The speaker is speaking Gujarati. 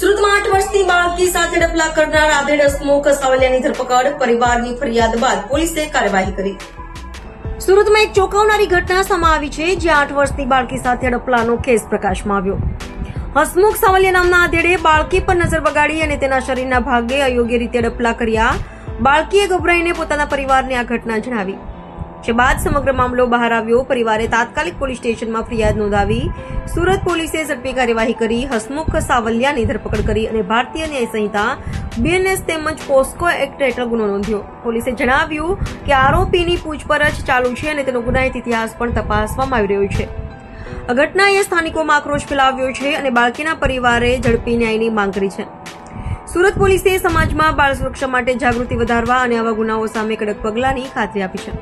સુરતમાં આઠ વર્ષની બાળકી સાથે ડપલા કરનાર આધેડ હસમુખ ધરપકડ, પરિવારની ફરિયાદ બાદ પોલીસે કાર્યવાહી કરી. સુરતમાં એક ચોંકાવનારી ઘટના સામે આવી છે, જ્યાં આઠ વર્ષની બાળકી સાથે ડપલાનો કેસ પ્રકાશમાં આવ્યો. હસમુખ સાવલિયા નામના આધેડે બાળકી પર નજર બગાડી અને તેના શરીરના ભાગે અયોગ્ય રીતે ડપલા કર્યા. બાળકીએ ગભરાઈને પોતાના પરિવારને આ ઘટના જણાવી. જે બાદ સમગ્ર મામલો બહાર આવ્યો. પરિવારે તાત્કાલિક પોલીસ સ્ટેશનમાં ફરિયાદ નોંધાવી. સુરત પોલીસે ઝડપી કાર્યવાહી કરી, હસમુખ સાવલિયાની ધરપકડ કરી અને ભારતીય ન્યાય સંહિતા બીએનએસ તેમજ પોસ્કો એક્ટ હેઠળ ગુનો નોંધ્યો. પોલીસે જણાવ્યું કે આરોપીની પૂછપરછ ચાલુ છે અને તેનો ગુનાહિત ઇતિહાસ પણ તપાસવામાં આવી રહ્યો છે. ઘટનાએ સ્થાનિકોમાં આક્રોશ ફેલાવ્યો છે અને બાળકીના પરિવારે ઝડપી ન્યાયની માંગ કરી છે. સુરત પોલીસે સમાજમાં બાળ સુરક્ષા માટે જાગૃતિ વધારવા અને આવા ગુનાઓ સામે કડક પગલાંની ખાતરી આપી છે.